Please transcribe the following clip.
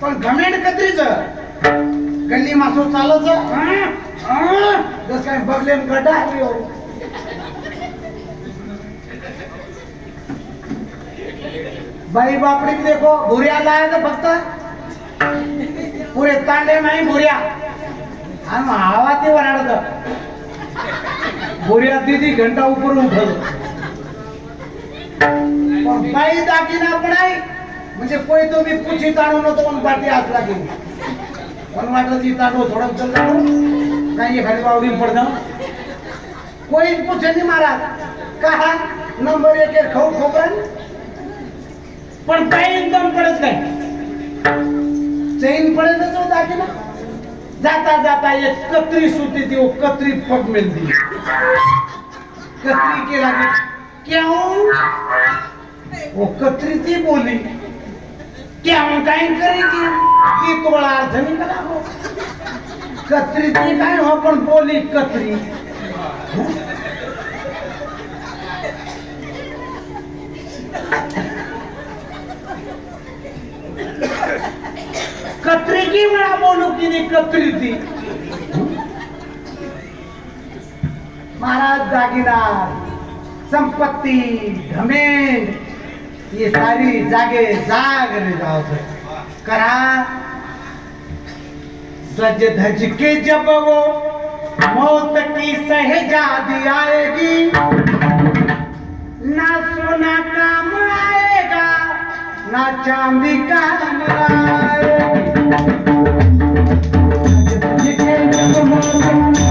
पण घमेंड कत्रीच गल्ली मासो चालच जस काय बघले गड्डा आली हो बाई बापडीत देखो भुऱ्या लायचं फक्त? पुरे तांडे नाही भुऱ्या आणि मग हवा ते वराडत भुऱ्या दिदी घंटा उपर उठल पण बाई दागिना पडाय म्हणजे कोई तो मी पुछी ताणू नव्हतो पण पाठी हात लागेल. पण वाटलं ती ताणू थोडं चल नाही एखादी बावडी पडणं. कोई पूछे नाही महाराज. का नंबर एक एक खाऊ खोबरं. पण काही इन्कम पडत नाही. चैन पडेलच हो ना जाता जाता एक कत्री सुती ती कत्री पग मिलती. कत्री केला क्या क्यों वो कत्री ती बोली. क्या काय करेगी ती तोळा अर्थ नाही करा हो. कत्री ती काय हो पण बोली कत्री. कत्री की म्हणा बोलू की नाही कत्री महाराज जागीदार संपत्ती धमेन ये सारी जागे जाग रे जाओ से। करा. सज धज के जब वो मौत की सहजादी आएगी. ना सोना काम आएगा ना चांदी का आएगी Thank you.